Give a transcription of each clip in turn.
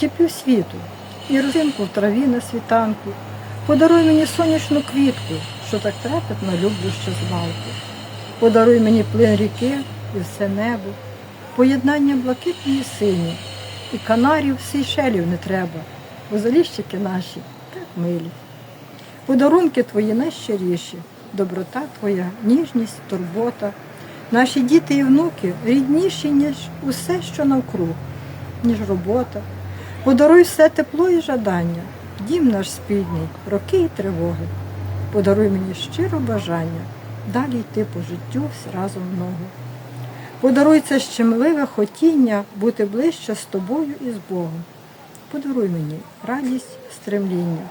чи півсвіту, і розинку в траві на світанку. Подаруй мені сонячну квітку, що так трепетно люблю ще змалку. Подаруй мені плин ріки і все небо, поєднання блакитної сині, і канарів сейшелів не треба, бо заліщики наші так милі. Подарунки твої найщиріші, доброта твоя, ніжність, турбота. Наші діти і внуки рідніші, ніж усе, що навкруг, ніж робота. Подаруй все тепло і жадання, дім наш спільний, роки і тривоги. Подаруй мені щиро бажання далі йти по життю разом ногу. Подаруй це щемливе хотіння бути ближче з тобою і з Богом. Подаруй мені радість, стремління.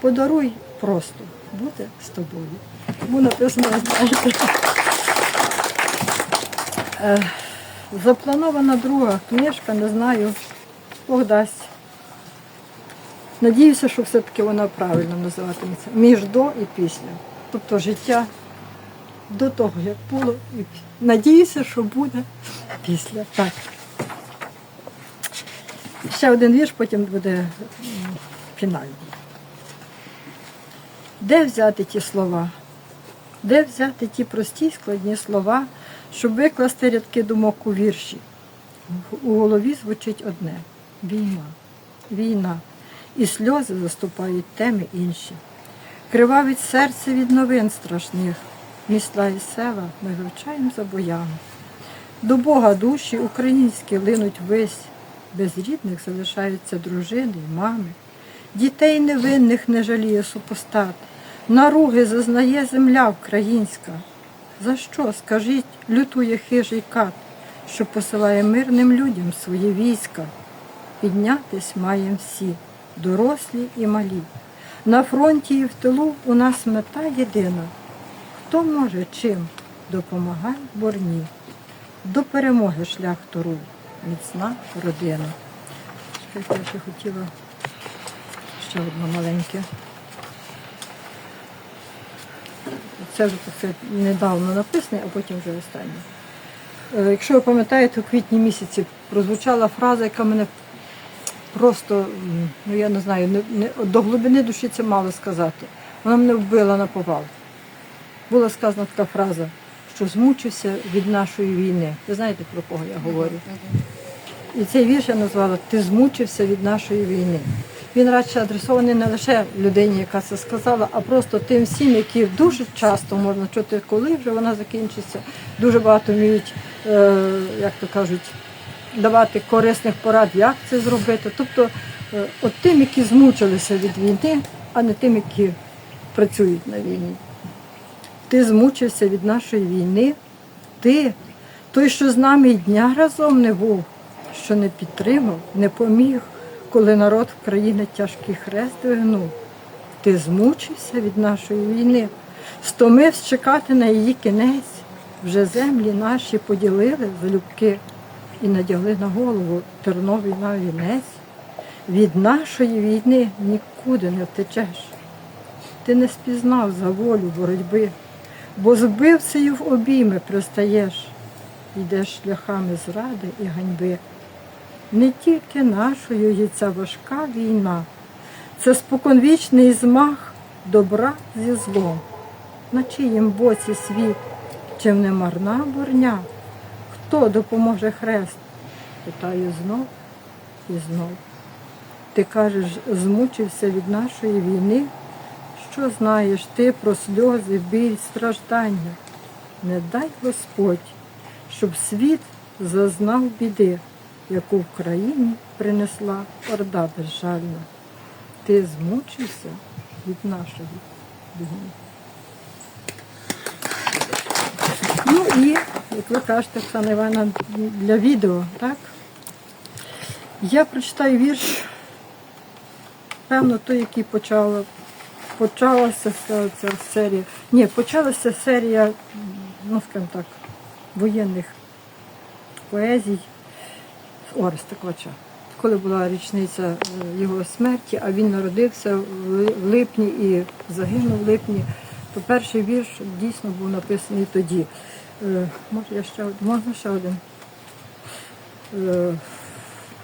Подаруй просто бути з тобою. Тому написано, знаєте. Е, Запланована друга книжка, не знаю, Бог дасть. Надіюся, що все-таки вона правильно називатиметься. Між до і після. Тобто життя до того, як було, і надіюся, що буде після. Так. Ще один вірш, потім буде фінальний. Де взяти ті слова? Де взяти ті прості складні слова, щоб викласти рядки думок у вірші? У голові звучить одне війна, війна, і сльози заступають теми інші. Кривавить серце від новин страшних, міста і села ми вивчаємо за боями. До Бога душі українські линуть вись, без рідних залишаються дружини й мами. Дітей невинних не жаліє супостат, наруги зазнає земля українська. За що, скажіть, лютує хижий кат, що посилає мирним людям свої війська? Піднятись маєм всі, дорослі і малі. На фронті і в тилу у нас мета єдина. Хто може чим допомагай борні. До перемоги шлях торуй, міцна родина. Я ще хотіла ще одне маленьке. Це вже сказати, недавно написане, а потім вже останнє. Е, Якщо ви пам'ятаєте, у квітні місяці прозвучала фраза, яка мене просто, ну я не знаю, не, не, до глибини душі це мало сказати. Вона мене вбила на повал. Була сказана така фраза, що змучився від нашої війни. Ви знаєте, про кого я говорю? І цей вірш я назвала Ти змучився від нашої війни. Він радше адресований не лише людині, яка це сказала, а просто тим всім, які дуже часто можна чути, коли вже вона закінчиться. Дуже багато вміють, е, як то кажуть, давати корисних порад, як це зробити. Тобто, е, от тим, які змучилися від війни, а не тим, які працюють на війні. Ти змучився від нашої війни. Ти, той, що з нами й дня разом не був, що не підтримав, не поміг, коли народ в країни тяжкий хрест вигнув. Ти змучився від нашої війни, стомився чекати на її кінець. Вже землі наші поділили залюбки і надягли на голову терновий на вінець. Від нашої війни нікуди не втечеш. Ти не спізнав за волю боротьби, бо з вбивцею в обійми пристаєш, йдеш шляхами зради і ганьби. Не тільки нашою є ця важка війна, це споконвічний змах добра зі злом. На чиїм боці світ, чим не марна борня? Хто допоможе хрест? Питаю знов і знов. Ти кажеш, змучився від нашої війни. Що знаєш ти про сльози, біль, страждання? Не дай Господь, щоб світ зазнав біди, яку в країні принесла орда безжальна. Ти змучився від нашої війни. Ну і, як ви кажете, Оксана Івановна, для відео, так? Я прочитаю вірш, певно, той, який почала, почалася ця, серія. Ні, почалася серія, ну скажімо так, воєнних поезій Ореста Клача. Коли була річниця е, його смерті, а він народився в липні і загинув в липні, то перший вірш дійсно був написаний тоді. Е, Може, ще один? Можна ще один? Е,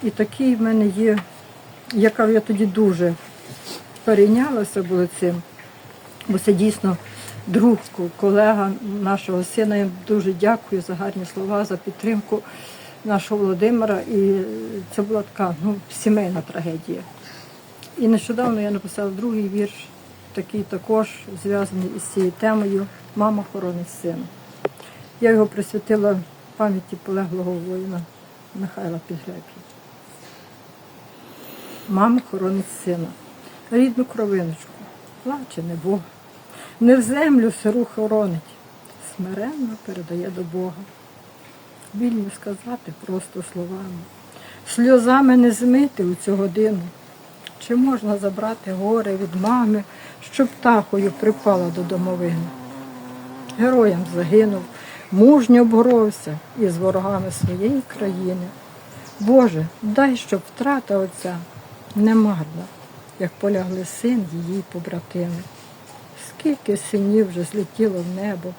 І такий в мене є Я кажу, я тоді дуже перейнялася було цим, бо це дійсно друг, колега нашого сина. Я дуже дякую за гарні слова, за підтримку нашого Володимира. І це була така ну, сімейна трагедія. І нещодавно я написала другий вірш, такий також зв'язаний із цією темою Мама хоронить сина. Я його присвятила пам'яті полеглого воїна Михайла Підгреб'я. Мама хоронить сина, рідну кровиночку, плаче не Бог, не в землю сиру хоронить, смиренно передає до Бога. Вільно сказати просто словами, сльозами не змити у цю годину. Чи можна забрати горе від мами, щоб птахою припала до домовини? Героям загинув, мужньо боровся із ворогами своєї країни. Боже, дай, щоб втрата отця не марна, як полягли син її побратими. Скільки синів вже злетіло в небо,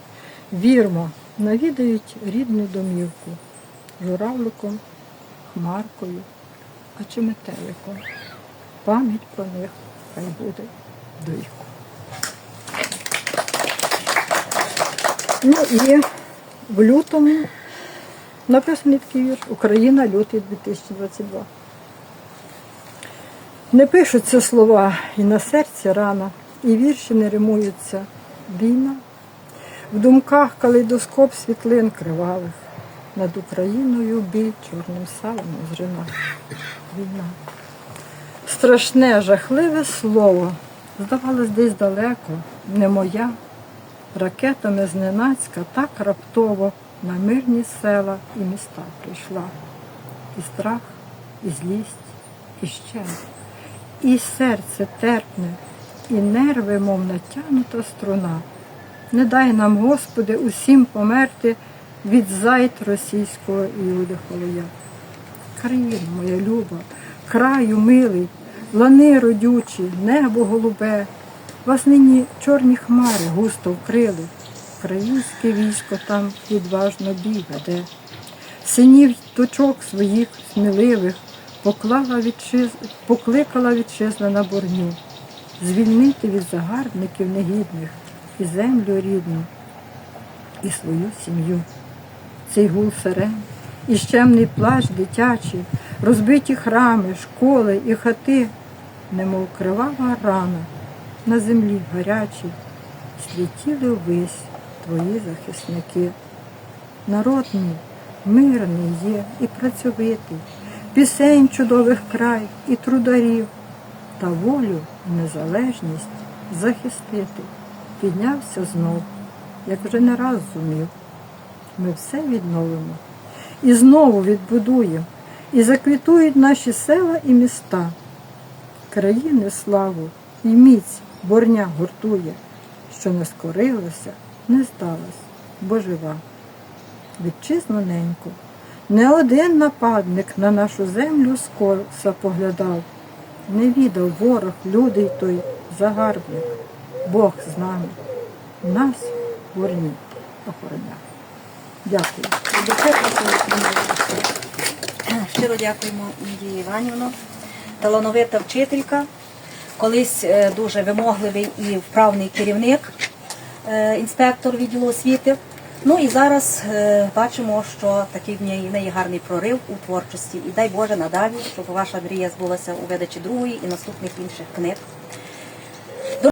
вірмо, навідають рідну домівку, журавликом, хмаркою, а чи метеликом. Пам'ять про них хай буде до віку. Ну і в лютому написаний такий вірш Україна, лютий 2022. Не пишуться слова і на серці рана, і вірші не римуються. Війна. В думках калейдоскоп світлин кривавих. Над Україною біль чорним салом зрина. Війна. Страшне, жахливе слово. Здавалось, десь далеко, не моя. Ракетами зненацька так раптово на мирні села і міста прийшла. І страх, і злість, і ще. І серце терпне, і нерви, мов натягнута струна. Не дай нам, Господи, усім померти від зайд російського Іуди Холоя. Країна моя люба, краю милий, лани родючі, небо голубе, вас нині чорні хмари густо вкрили, українське військо там відважно веде. Синів й дочок своїх сміливих поклала покликала вітчизна на борню, звільнити від загарбників негідних і землю рідну, і свою сім'ю. Цей гул сирен, і щемний плач дитячий, розбиті храми, школи і хати, немов кривава рана на землі гарячій, слітіли ввись твої захисники. Народ мій мирний є і працьовитий, пісень чудових край і трударів, та волю і незалежність захистити, піднявся знов, як вже не раз зумів. Ми все відновимо і знову відбудуємо, і заквітують наші села і міста. Країни славу і міць борня гуртує, що не скорилася, не здалась, бо жива. Вітчизну неньку, не один нападник на нашу землю скоса поглядав, не відав ворог, люди й той загарбник, Бог з нами, нас борні охороняв. Дякую. Щиро дякуємо Лідії Іванівно. Талановита вчителька, колись е, дуже вимогливий і вправний керівник, е, інспектор відділу освіти. Ну і зараз е, бачимо, що такий в неї, в неї гарний прорив у творчості. І дай Боже надалі, щоб ваша мрія збулася у видачі другої і наступних інших книг.